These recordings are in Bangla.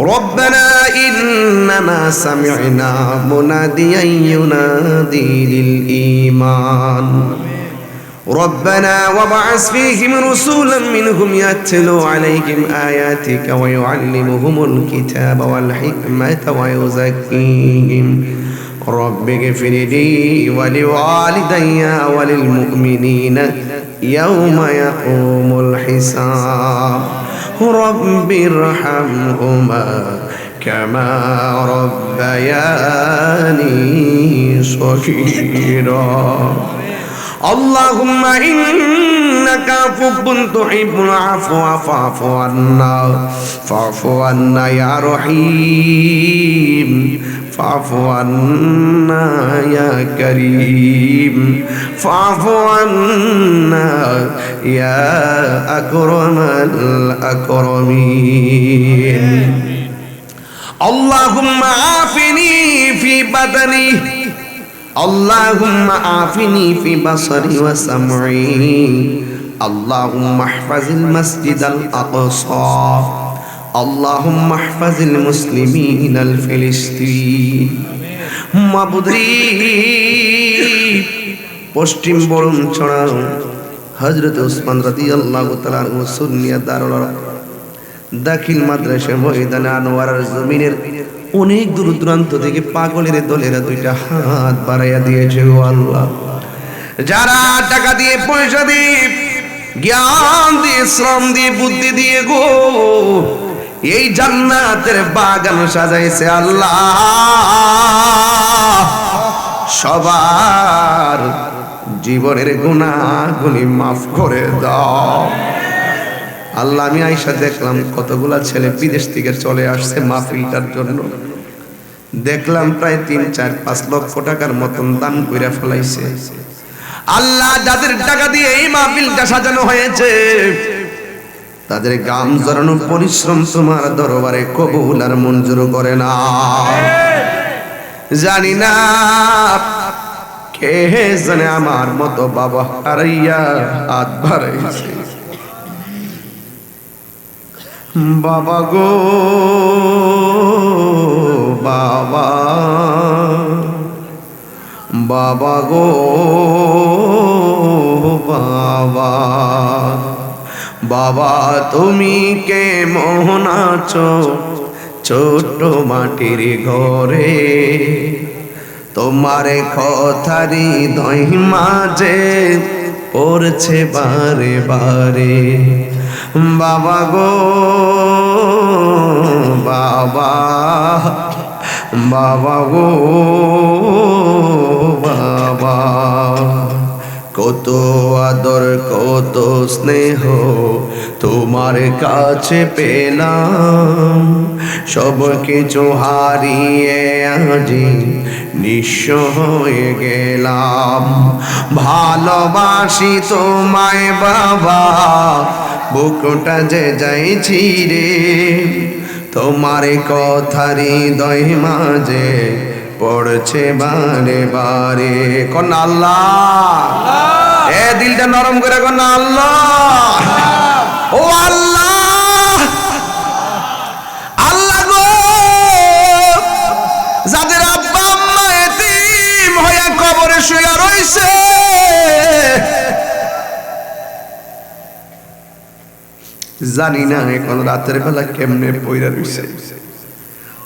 ربنا إننا سمعنا مناديا ينادي للإيمان. ربنا وبعث فيهم رسولا منهم يتلو عليهم آياتك ويعلمهم الكتاب والحكمة ويزكيهم. رب اغفر لي ولوالدي وللمؤمنين يوم يقوم الحساب. رب ارحمهما كما ربياني صغيرا اللهم إنك عفو تحب العفو فاعف عنا فاعف عنا يا رحيم فاعف عنا يا كريم. فاعف عنا يا أكرم الأكرمين. اللهم عافني في بدني. اللهم عافني في بصري وسمعي. اللهم احفظ المسجد الأقصى. اللهم احفظ المسلمين الفلسطين মাবুদরি পশ্চিম বরুণ ছড়া হজরত উসমান রাদি আল্লাহ তালার সুন্নিয়া দারুল দাখিল মাদ্রাসা ময়দানে আনোয়ার জমিনের অনেক দূর দূরান্ত থেকে পাগলের দলেরা দুইটা হাত বাড়াইয়া দিয়েছে গো আল্লাহ যারা টাকা দিয়ে পয়সা দিয়ে জ্ঞান দিয়ে শ্রম দিয়ে বুদ্ধি দিয়ে গো এই জান্নাতের বাগান সাজাইছে আল্লাহ। সবার জীবনের গুণাগুলি মাফ করে দাও। আল্লাহ, আমি আইসা দেখলাম কতগুলা ছেলে বিদেশ থেকে চলে আসছে মাহফিলটার জন্য। দেখলাম প্রায় তিন, চার, পাঁচ লক্ষ টাকার মতন দান কইরা ফেলাইছে। আল্লাহ, যাদের টাকা দিয়ে এই মাহফিলটা সাজানো হয়েছে তাদের গাম জড়ানো পরিশ্রম তোমার দরবারে কবুল আর মঞ্জুর করে না। জানি না কে জানে আমার মতো বাবা হারাইয়া হাত বাড়াইছে। বাবা গো, বাবা বাবা গো, বাবা। বাবা, তুমি কে মোহন আছো? ছোট মাটির ঘরে তোমার কথারি দই মাঝে পড়ছে বারে বারে। বাবা গো, বাবা বাবা গো, বাবা, কত আদর কত স্নেহ তোমার কাছে পেলাম। সব কিছু হারিয়ে আজি নিঃস্ব হয়ে গেলাম। ভালোবাসি তোমায় বাবা, বুকটা যে যাইছি রে তোমার কথারি দই মাঝে পড়ছে বারে বারে। কোন আল্লাহ! এ, দিলটা নরম করে কোন আল্লাহ। ও আল্লাহ। আল্লাহ গো। যাদের আব্বা আম্মা এতিম হয়ে কবরে শুয়ে রইছে। জানি না এখন রাতের বেলা কেমনে পইরা রইছে।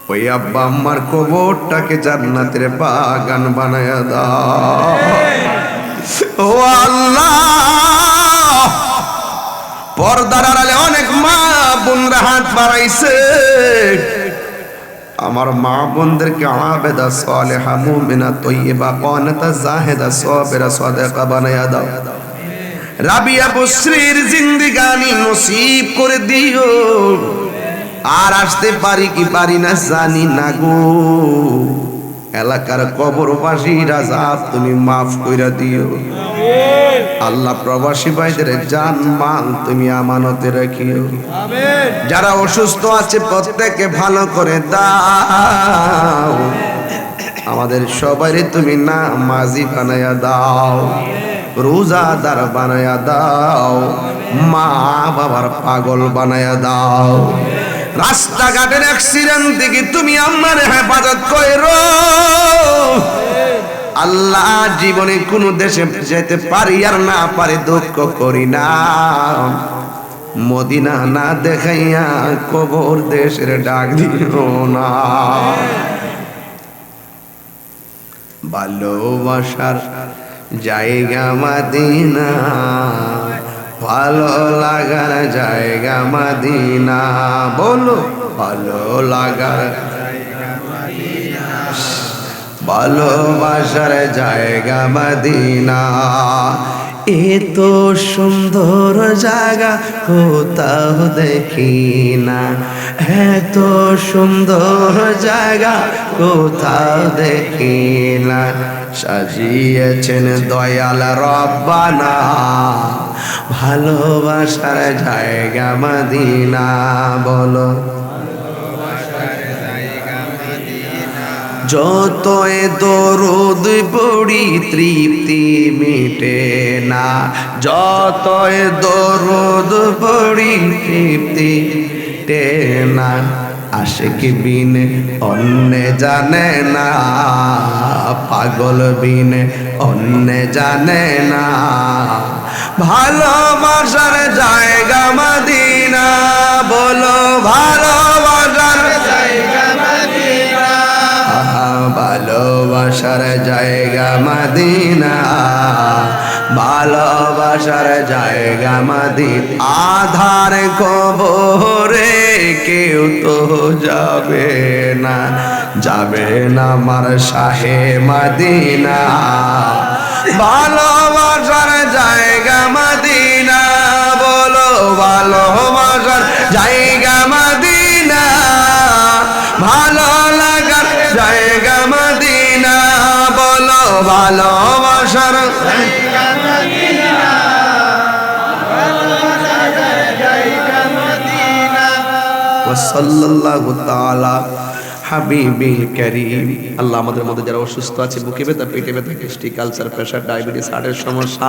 ওই আব্বা আম্মার কবরটাকে জান্নাতের বাগান বানায়া দাও। ও আল্লাহ, পর্দার আড়ালে অনেক মা বোনরা হাত বাড়াইছে। আমার মা বোনদেরকে আবেদা সালেহা মুমিনা তৈয়বা কানাতা জাহেদা সাবিরা সাদিকা বানায়া দাও। রাবিয়া বসরির জিন্দিগানি নসিব করে দিও। আর আসতে পারি কি পারি না জানি না গো। এলাকার কবরবাসী রাজা তুমি মাফ কইরা দিও। আল্লাহ প্রবাসী ভাইদের জান মাল তুমি আমানতে রাখিও। যারা অসুস্থ আছে প্রত্যেকে ভালো করে দাও। আমাদের সবাই তুমি না মাঝি বানায়া দাও রোজাদার বানায়া দাও মা বাবার পাগল বানায়া দাও। রাস্তাঘাটের অ্যাক্সিডেন্ট থেকে তুমি আমার হেফাজত করো আল্লাহ জীবনে কোন দেশে যেতে পারি আর না পারি দুঃখ করি না। মদিনা না দেখাইয়া কবর দেশের ডাক দিও না। ভালোবাসার জায়গা মাদিনা। ভালো লাগার জায়গা মাদিনা। বলো, ভালো লাগার ভালোবাসার জায়গা মদিনা। এত সুন্দর জায়গা কোথাও দেখি না। এত সুন্দর জায়গা কোথাও দেখি না। সাজিয়েছেন দয়াল রব্বানা। ভালোবাসার জায়গা মদিনা, বলো। যতই দরদ পড়ি, তৃপ্তি মিটে না। যতই দরদ পড়ি, তৃপ্তি মিটে না। আশেক বিন অন্য জানে না, পাগল বিন অন্য জানে না। ভালোবাসার জায়গা মদিনা, বলো ভালোবাসার ভালোবাসার জায়গা মদিনা। ভালোবাসার জায়গা মদিন আধার কবরে কেউ তো যাবে না যাবে না আমার শাহে মদিনা। ভালোবাসার জায়গা মদিনা, বলো ভালোবাসার জায়গা মদিনা, ভালো লাগার, জায়গা মদিনা, বলো ভালোবাসার ওয়াসাল্লাল্লাহু তাআলা হাবিবি করিম। আল্লাহ আমাদের মধ্যে যারা অসুস্থ আছে, বুকে ব্যথা, পেটে ব্যথা কৃষ্টি কালচার প্রেশার, ডায়াবেটিস, হার্টের সমস্যা,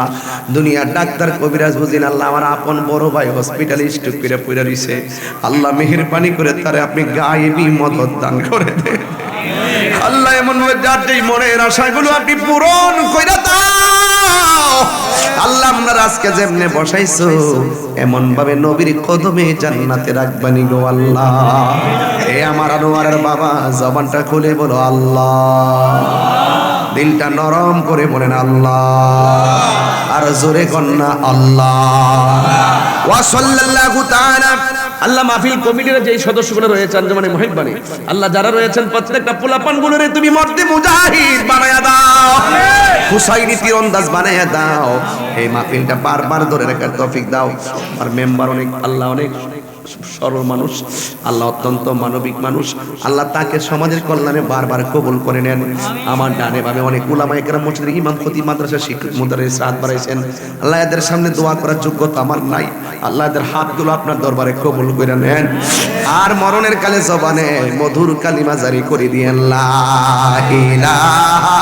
দুনিয়ার ডাক্তার কবিরাজ বুঝিন আল্লাহ আমার আপন বড় ভাই হসপিটালে স্টক করে পড়ে রইছে। আল্লাহ মেহেরবানি করে তারে আপনি গায়েবী মদত দান করে দেন আল্লাহ এমন ভাবে যার যেই মনের আশাগুলো আপনি পূরণ কইরা দাও। আজকে যেমনে বসাইছো এমন ভাবে নবীর কদমে জান্নাতে রাখবানি গো আল্লাহ। এ আমার আনোয়ারের বাবা, জবানটা খুলে বলো, আল্লাহ। দিলটা নরম করে বলেন, আল্লাহ। আর জোরে কন্যা আল্লাহ। আল্লাহ মাহফিল কমিটির যে সদস্যগুলো রয়েছেন আঞ্জমানে মহিবানি আল্লাহ যারা রয়েছেন প্রত্যেকটা পোলাপানগুলো তুমি মর্দে মুজাহিদ বানায়া দাও। হুসাইনি তীরন্দাজ বানায়া দাও। এই মাহফিলটা বারবার ধরে রাখার তৌফিক দাও। আর মেম্বার অনেক আল্লাহ অনেক। সরল মানুষ, আল্লাহ অত্যন্ত মানবিক মানুষ। আল্লাহ তাকে সমাজের কল্যাণে বারবার কবুল করে নেন। আমার ডানে ভাবে অনেক উলামা একরাম মসজিদের ইমাম, খতিব, মাদ্রাসা শিক্ষক মুদারিস রাত বাড়াইছেন আল্লাহ এদের সামনে দোয়া করার যোগ্যতা আমার নাই। আল্লাহ এদের হাতগুলো আপনার দরবারে কবুল করে নেন। আর মরণের কালে জবানে মধুর কালিমা জারি করে দিয়েন লা ইলাহা